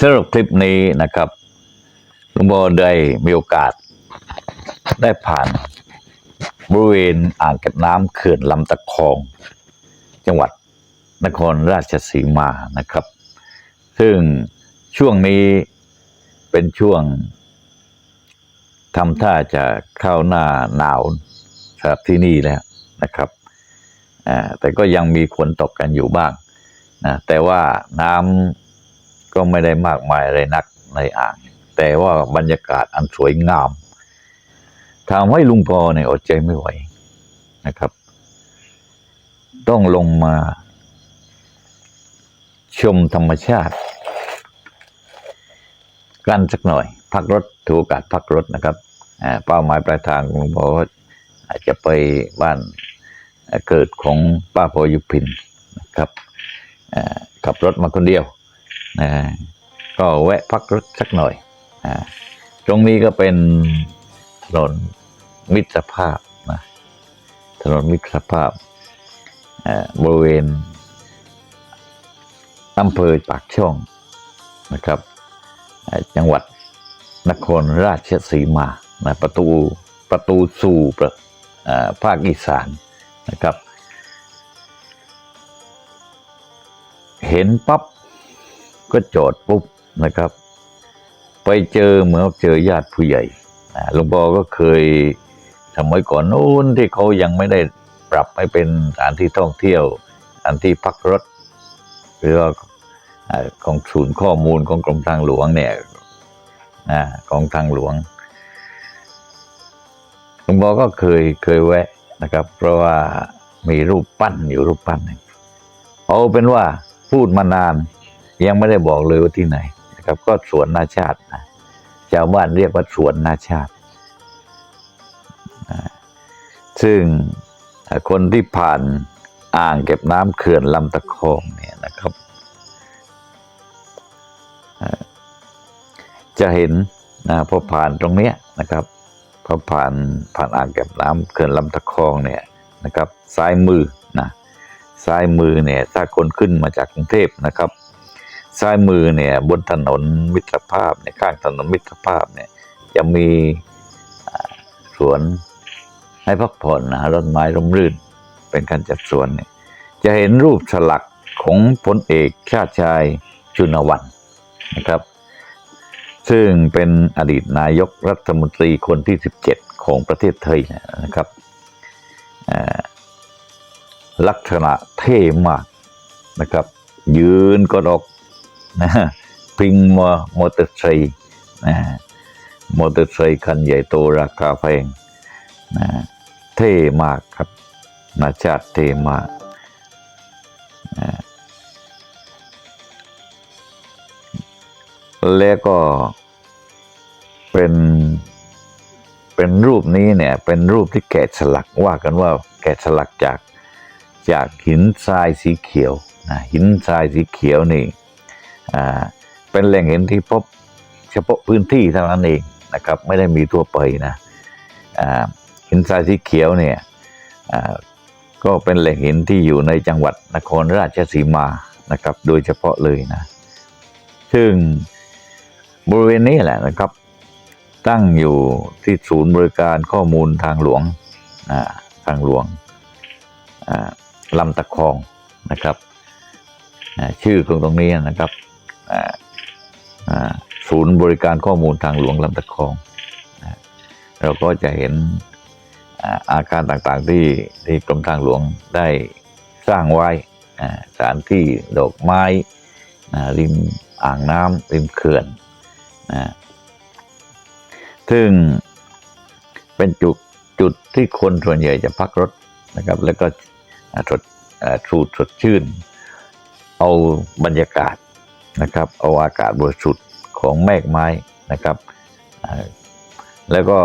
สำหรับคลิปนี้นะครับลุงโบได้มีโอกาส ได้ผ่าน บริเวณอ่างเก็บน้ำเขื่อนลำตะคอง จังหวัดนครราชสีมานะครับ ซึ่งช่วงนี้เป็นช่วงทำท่าจะเข้าหน้าหนาวสำหรับที่นี่แล้วนะครับแต่ก็ยังมีฝนตกกันอยู่บ้างนะแต่ว่าน้ำ ก็ไม่ได้มากมายอะไรนักในอ่าง แต่ว่าบรรยากาศอันสวยงามทำให้ลุงกอเนี่ยอดใจไม่ไหวนะครับ ต้องลงมา ชมธรรมชาติ กันสักหน่อย พักรถถือโอกาสพักรถนะครับเป้าหมายปลายทางลุงบออาจจะไปบ้านเกิดของป้าพอยุพินนะครับขับรถมาคนเดียว นะก็แวะพักรถสักหน่อยอตรงนี้ก็เป็นถนนมิตรภาพนะถนนมิตรภาพบริเวณอำเภอปากช่องนะครับ จังหวัดนครราชสีมานะประตูประตูสู่ประภาคอีสานนะครับ เห็นปั๊บ ก็จอดปุ๊บนะครับ ไปเจอเหมือนเจอญาติผู้ใหญ่หลวงพ่อก็เคยสมัยก่อนโน้นที่เขายังไม่ได้ปรับให้เป็นสถานที่ท่องเที่ยวสถานที่พักรถ หรือว่าอ่าของศูนย์ข้อมูลของกรมทางหลวงเนี่ยนะของทางหลวงหลวงพ่อก็เคยเคยแวะนะครับ เพราะว่ามีรูปปั้นอยู่รูปปั้นหนึ่งเอาเป็นว่าพูดมานาน ยังไม่ได้บอกเลยว่าที่ไหนนะครับ ก็สวนนาชาตินะชาวบ้านเรียกว่าสวนนาชาติ ซึ่งคนที่ผ่านอ่างเก็บน้ำเขื่อนลำตะคองเนี่ยนะครับ จะเห็นนะพอผ่านตรงเนี้ยนะครับพอผ่านผ่านอ่างเก็บน้ำเขื่อนลำตะคองเนี่ยนะครับ ซ้ายมือนะซ้ายมือเนี่ยถ้าคนขึ้นมาจากกรุงเทพนะครับ ซ้ายมือเนี่ยบนถนนมิตรภาพเนี่ยข้างถนนมิตรภาพเนี่ยจะมีสวนให้พักผ่อนนะร่นไม้ร่มรื่น เป็นการจัดสวนเนี่ยจะเห็นรูปฉลักของพลเอกชาติชายชุนวันนะครับ ซึ่งเป็นอดีตนายกรัฐมนตรีคนที่ 17 ของประเทศไทยนะครับลักษณะเท่มากนะครับ ยืนกอดอก นะพิงมอมอเตอร์ไซค์นะมอเตอร์ไซค์คันใหญ่โตราคาแพงนะเท่มากครับนาชาติเท่มากนะแล้วก็เป็นเป็นรูปนี้เนี่ย เป็นรูปที่แกะสลักว่ากันว่าแกะสลักจากจากหินทรายสีเขียวนะหินทรายสีเขียวนี่ เป็นแหล่งเห็นที่พบเฉพาะพื้นที่เท่านั้นเองนะครับ ไม่ได้มีทั่วไปนะอ่าหินทรายสีเขียวเนี่ยอ่าก็เป็นแหล่งหินที่อยู่ในจังหวัดนครราชสีมานะครับ โดยเฉพาะเลยนะ ซึ่งบริเวณนี้แหละนะครับ ตั้งอยู่ที่ศูนย์บริการข้อมูลทางหลวงทางหลวงลำตะคองนะครับ ชื่อตรงตรงนี้นะครับ ศูนย์บริการข้อมูลทางหลวงลำตะคอง เราก็จะเห็นอาการต่างๆที่ที่กรมทางหลวงได้สร้างไว้สถานที่ดอกไม้ริมอ่างน้ำริมเขื่อนนะซึ่งเป็นจุดจุดที่คนส่วนใหญ่จะพักรถนะครับ แล้วก็สดสูดสดชื่น เอาบรรยากาศ นะครับ เอาอากาศบริสุทธิ์ของแมกไม้นะครับ แล้วก็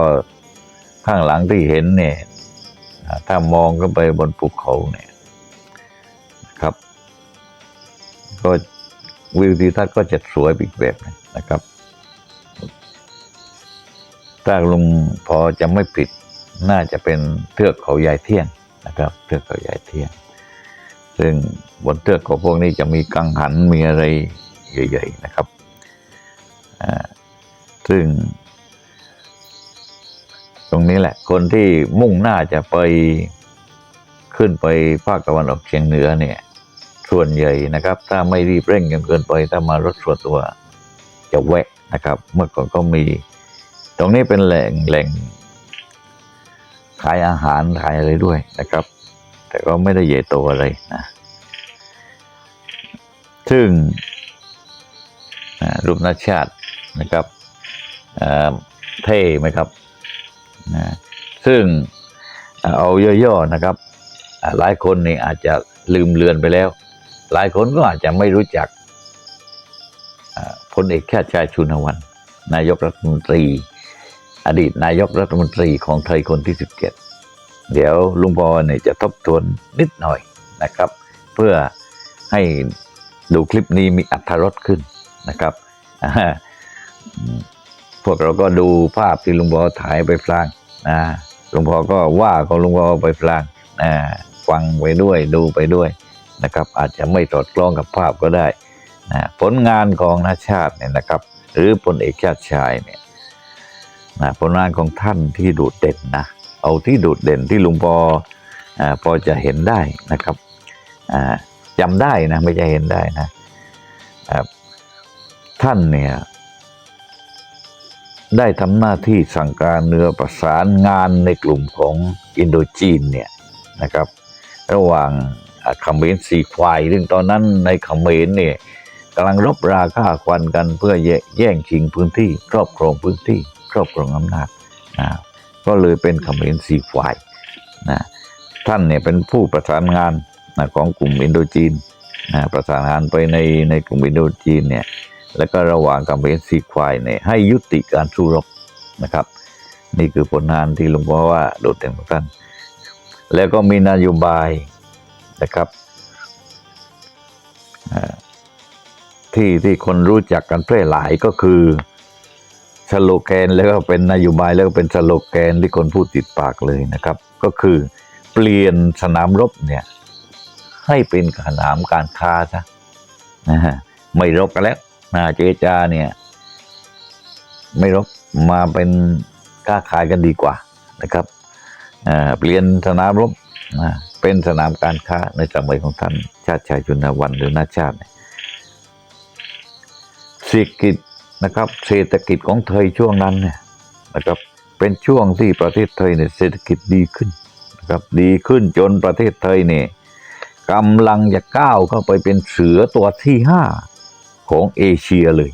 ข้างหลังที่เห็นเนี่ยถ้ามองขึ้นไปบนภูเขาเนี่ยนะครับ ก็วิวทิวทัศน์ก็จะสวยอีกแบบนนะครับ ถ้าลุงพอจะไม่ผิดน่าจะเป็นเทือกเขาใหญ่เที่ยงนะครับ เทือกเขาใหญ่เที่ยง ซึ่งบนเทือกเขาพวกนี้จะมีกังหันมีอะไร ใหญ่ๆนะครับซึ่ง ตรงนี้แหละ คนที่มุ่งหน้าจะไปขึ้นไปภาคตะวันออกเฉียงเหนือเนี่ย ส่วนใหญ่นะครับ ถ้าไม่รีบเร่งจนเกินไป ถ้ามารถส่วนตัวจะแวะนะครับ เมื่อก่อนก็มี ตรงนี้เป็นแหล่งแหล่งขายอาหารขายอะไรด้วยนะครับ แต่ก็ไม่ได้ใหญ่โตอะไรนะ ซึ่ง รูปนาชาตินะครับเท่ไหมครับนะซึ่งเอาย่อๆนะครับ หลายคนนี่อาจจะลืมเลือนไปแล้ว หลายคนก็อาจจะไม่รู้จักพลเอกชาติชายชุนวัน นายกรัฐมนตรี อดีตนายกรัฐมนตรีของไทยคนที่ 17 เดี๋ยวลุงปอเนี่ยจะทบทวนนิดหน่อยนะครับ เพื่อให้ดูคลิปนี้มีอัธรสขึ้น นะครับพวกเราก็ดูภาพที่ลุงปอถ่ายไปพลางนะลุงปอก็ว่าของลุงปอไปพลางนะฟังไปด้วยดูไปด้วยนะครับ อาจจะไม่สอดคล้องกับภาพก็ได้นะผลงานของนาชาติเนี่ยนะครับ หรือพลเอกชาติชายเนี่ยนะผลงานของท่านที่โดดเด่นนะเอาที่โดดเด่นที่ลุงปออพอจะเห็นได้นะครับอ่าจำได้นะไม่ใช่เห็นได้นะอ่า ท่านเนี่ยได้ทำหน้าที่สั่งการเรือประสานงานในกลุ่มของอินโดจีนเนี่ยนะครับ ระหว่างาเขมรสีควายซึ่งตอนนั้นในเขมรเนี่ยกำลังรบราฆ่าควันกันเพื่อแย่แยงชิงพื้นที่ ครอบครองพื้นที่ ครอบครองอำนาจนะก็เลยเป็นเขมรสีควายนะท่านเนี่ยเป็นผู้ประสานงานนะของกลุ่มอินโดจีนนะประสานงานไปในในกลุ่มอินโดจีนเนี่ย แล้วก็ระหว่างกับเวนซีควายเนี่ยให้ยุติการสู้รบนะครับ นี่คือผลงานที่ลวงพ่อว่าโดดเด่นของท่าน แล้วก็มีนโยบายนะครับที่ที่คนรู้จักกันแพร่หลายก็คือสโลแกนแล้วก็เป็นนโยบายแล้วก็เป็นสโลแกนที่คนพูดติดปากเลยนะครับ ก็คือเปลี่ยนสนามรบเนี่ยให้เป็นสนามการค้าซะนะฮะไม่รบกันแล้ว นะเจจาเนี่ย ไม่รบมาเป็นค้าขายกันดีกว่านะครับเปลี่ยนสนามรบเป็นสนามการค้าในสมัยของท่านชาติชายจุนวันหรือนาชาติเนี่ยเศรษฐกิจนะครับ เศรษฐกิจของไทยช่วงนั้นเนี่ยนะครับเป็นช่วงที่ประเทศไทยเนี่ยเศรษฐกิจดีขึ้นนะครับดีขึ้นจนประเทศไทยเนี่ยกำลังจะก้าวเข้าไปเป็นเสือตัวที่ห้า ของเอเชียเลย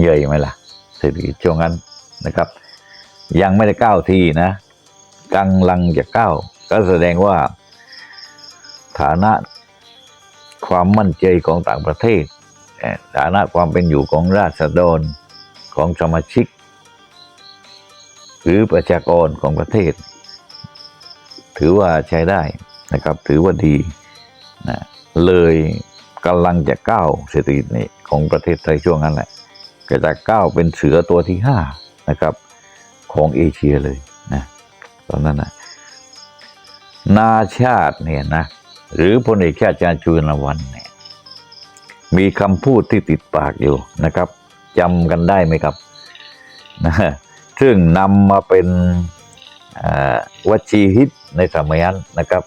ใหญ่ไหมล่ะเศรษฐกิจช่วงนั้นนะครับ ยังไม่ได้ก้าวทีนะกำลังจะก้าวก็แสดงว่าฐานะความมั่นใจของต่างประเทศ ฐานะความเป็นอยู่ของราษฎรของสมาชิก หรือประชากรของประเทศ ถือว่าใช้ได้นะครับ ถือว่าดีนะเลย กำลังจะก้าวเศรษฐกิจนี้ของประเทศไทยช่วงนั้นแหละก็จะก้าวเป็นเสือตัวที่ห้านะครับ ของเอเชียเลยนะตอนนั้นนะนาชาติเนี่ยนะหรือพลเอกชาติชาญชูนวันเนี่ยมีคำพูดที่ติดปากอยู่นะครับจำกันได้ไหมครับนะซึ่งนำมาเป็นวจีฮิตในสมัยนั้นนะครับ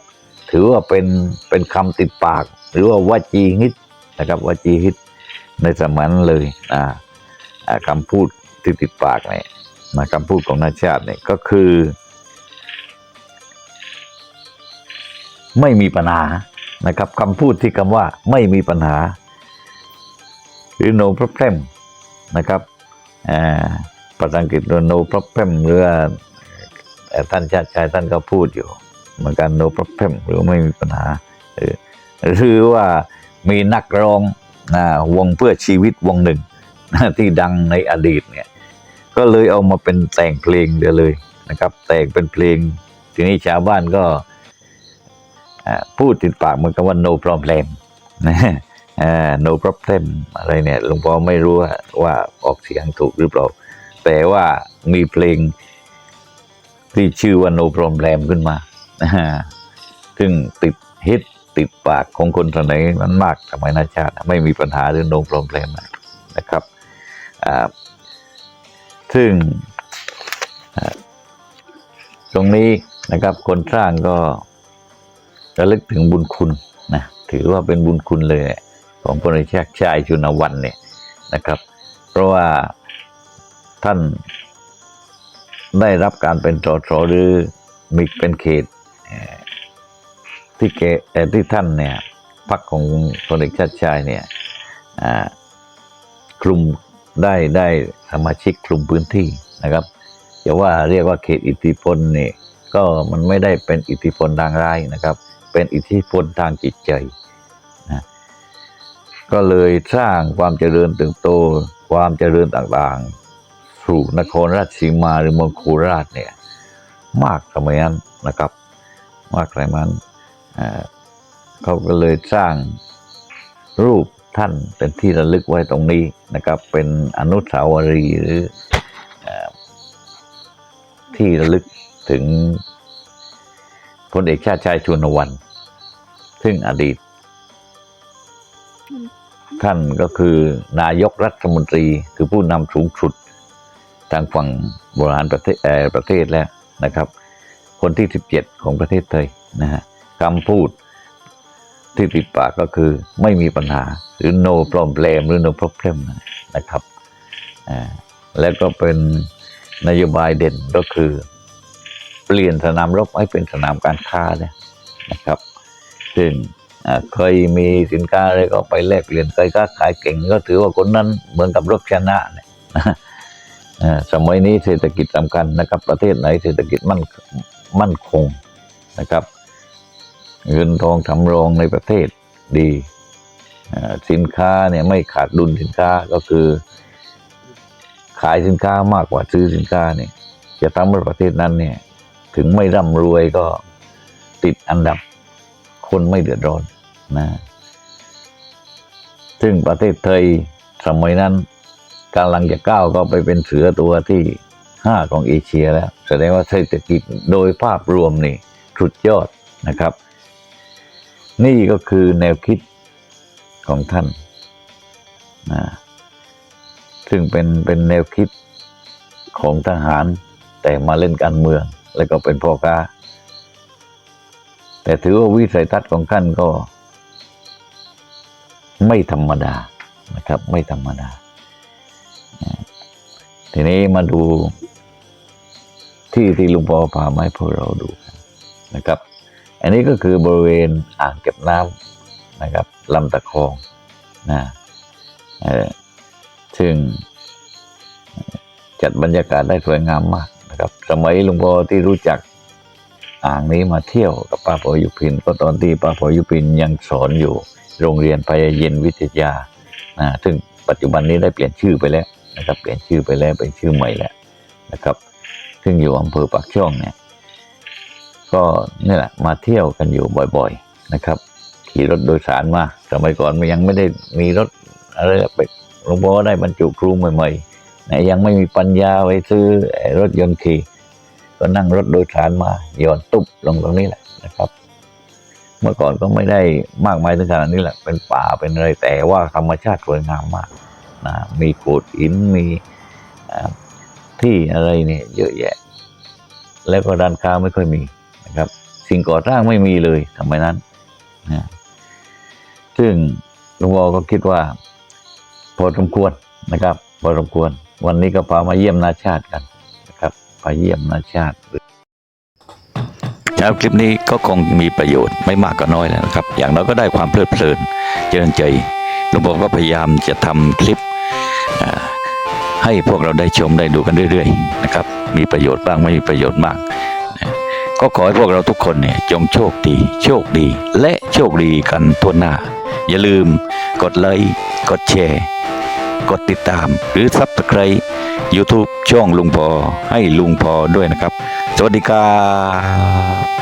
ถือว่าเป็นเป็นคำติดปาก หรือว่าวจีฮิตนะครับวจีฮิตในสมัยนั้นเลยอ่าอ่าคำพูดที่ติดปากเนี่ยนะคำพูดของนาชาติเนี่ยก็คือ ไม่มีปัญหานะครับคำพูดที่คำว่าไม่มีปัญหา หรือ no problem นะครับอ่าภาษาอังกฤษ no problem หรือว่าเอ่อท่านชาติชายท่านก็พูดอยู่เหมือนกัน no problem หรือไม่มีปัญหาเออ หรือว่ามีนักร้องนะวงเพื่อชีวิตวงหนึ่งนะที่ดังในอดีตเนี่ยก็เลยเอามาเป็นแต่งเพลงเดียวเลยนะครับ แต่งเป็นเพลง ทีนี้ชาวบ้านก็พูดติดปากเหมือนกับว่า no problem นะอ่า no problem อะไรเนี่ยหลวงพ่อไม่รู้ว่าออกเสียงถูกหรือเปล่า แต่ว่ามีเพลงที่ชื่อว่า no problem ขึ้นมา ซึ่งติดฮิต ติดปากของคนสมัยนั้นมากสมัยนาชาติ ไม่มีปัญหาเรื่อง no problem นะครับซึ่งตรงนี้นะครับคนสร้างก็ระลึกถึงบุญคุณนะถือว่าเป็นบุญคุณเลย ของพระราชาชายชุนวันเนี่ยนะครับ เพราะว่าท่านได้รับการเป็นสสหรือมีเป็นเขต ที่เกเอ่ที่ท่านเนี่ยพรรคของพลเอกชาติชายเนี่ยคลุมได้ได้สมาชิกคลุมพื้นที่นะครับจะว่าเรียกว่าเขตอิทธิพลนี่ก็มันไม่ได้เป็นอิทธิพลทางร้ายนะครับ เป็นอิทธิพลทางจิตใจนะก็เลยสร้างความเจริญเติบโตความเจริญต่างๆ สู่นครราชสีมาหรือเมืองโคราชเนี่ยมากสมัยนั้นนะครับ มากสมัยนั้น เขาก็เลยสร้างรูปท่านเป็นที่ระลึกไว้ตรงนี้นะครับ เป็นอนุสาวรีย์หรืออที่ระลึกถึงพลเอกชาติชายชวนวัน ซึ่งอดีต ท่านก็คือนายกรัฐมนตรีคือผู้นำสูงสุด ทางฝั่งบริหารประเทศประเทศแล้วนะครับ คนที่ 17 ของประเทศไทยนะฮะ คำพูดที่ติดปากก็คือไม่มีปัญหาหรือ no problem หรือ no problem นะครับ แล้วก็เป็นนโยบายเด่นก็คือ เปลี่ยนสนามรบให้เป็นสนามการค้าเนี่ยนะครับ ซึ่งเคยมีสินค้าอะไรก็ไปแลกเปลี่ยนใครก็ขายเก่งก็ถือว่าคนนั้นเหมือนกับรบชนะเนี่ยสมัยนี้เศรษฐกิจสำคัญนะครับ ประเทศไหนเศรษฐกิจมั่นมั่นคงนะครับ เงินทองสำรองในประเทศดีสินค้าเนี่ยไม่ขาดดุลสินค้าก็คือ ขายสินค้ามากกว่าซื้อสินค้าเนี่ยจะทำให้ประเทศนั้นเนี่ย ถึงไม่ร่ำรวยก็ติดอันดับคนไม่เดือดร้อนนะซึ่งประเทศไทยสมัยนั้นกำลังจะก้าวก็ไปเป็นเสือตัวที่ห้าของเอเชียแล้ว แสดงว่าเศรษฐกิจโดยภาพรวมนี่สุดยอดนะครับ นี่ก็คือแนวคิดของท่านนะซึ่งเป็นเป็นแนวคิดของทหารแต่มาเล่นการเมือง แล้วก็เป็นพ่อค้า แต่ถือว่าวิสัยทัศน์ของท่านก็ ไม่ธรรมดานะครับ ไม่ธรรมดา ทีนี้มาดูที่ที่ลุงปอพามาให้พวกเราดูนะครับ อันนี้ก็คือบริเวณอ่างเก็บน้ำนะครับลำตะคองนะเออซึ่งจัดบรรยากาศได้สวยงามมากนะครับ สมัยหลุงพ่อที่รู้จักอ่างนี้มาเที่ยวกับป้าพอยุพินก็ตอนที่ป้าพอยุพินยังสอนอยู่โรงเรียนพยาเย็นวิทยานะซึ่งปัจจุบันนี้ได้เปลี่ยนชื่อไปแล้วนะครับ เปลี่ยนชื่อไปแล้วเป็นชื่อใหม่แล้วนะครับ ซึ่งอยู่อำเภอปากช่องเนี่ย ก็นี่แหละมาเที่ยวกันอยู่บ่อยๆนะครับ ขี่รถโดยสารมาสมัยก่อนมันยังไม่ได้มีรถอะไรไปหลวงพ่อได้บรรจุครูใหม่ๆนะยังไม่มีปัญญาไปซื้อรถยนต์ขี่ก็นั่งรถโดยสารมาหย่อนตุบลงตรงนี้แหละนะครับ เมื่อก่อนก็ไม่ได้มากมายถึงขนาดนี้แหละ เป็นป่าเป็นอะไรแต่ว่าธรรมชาติสวยงามมากนะมีโขดหินมีที่อะไรเนี่ยเยอะแยะ แล้วก็ร้านค้าไม่ค่อยมี ครับ สิ่งก่อสร้างไม่มีเลยสมัยนั้นนะซึ่งหลวงพ่อก็คิดว่า พอสมควรนะครับ พอสมควร วันนี้ก็พามาเยี่ยมนาชาติกันนะครับพาเยี่ยมนาชาติครับคลิปนี้ก็คงมีประโยชน์ไม่มากก็น้อยแล้วนะครับ อย่างน้อยก็ได้ความเพลิดเพลินเจริญใจหลวงพ่อก็พยายามจะทำคลิปให้พวกเราได้ชมได้ดูกันเรื่อย ๆ นะครับ มีประโยชน์บ้างไม่มีประโยชน์บ้าง ก็ขอให้พวกเราทุกคนเนี่ยจงโชคดี โชคดี และโชคดีกันทั่วหน้า อย่าลืมกดไลค์กดแชร์ กดติดตาม หรือซับสไคร b e YouTube ช่องลุงพอให้ลุงพอด้วยนะครับ สวัสดีครับ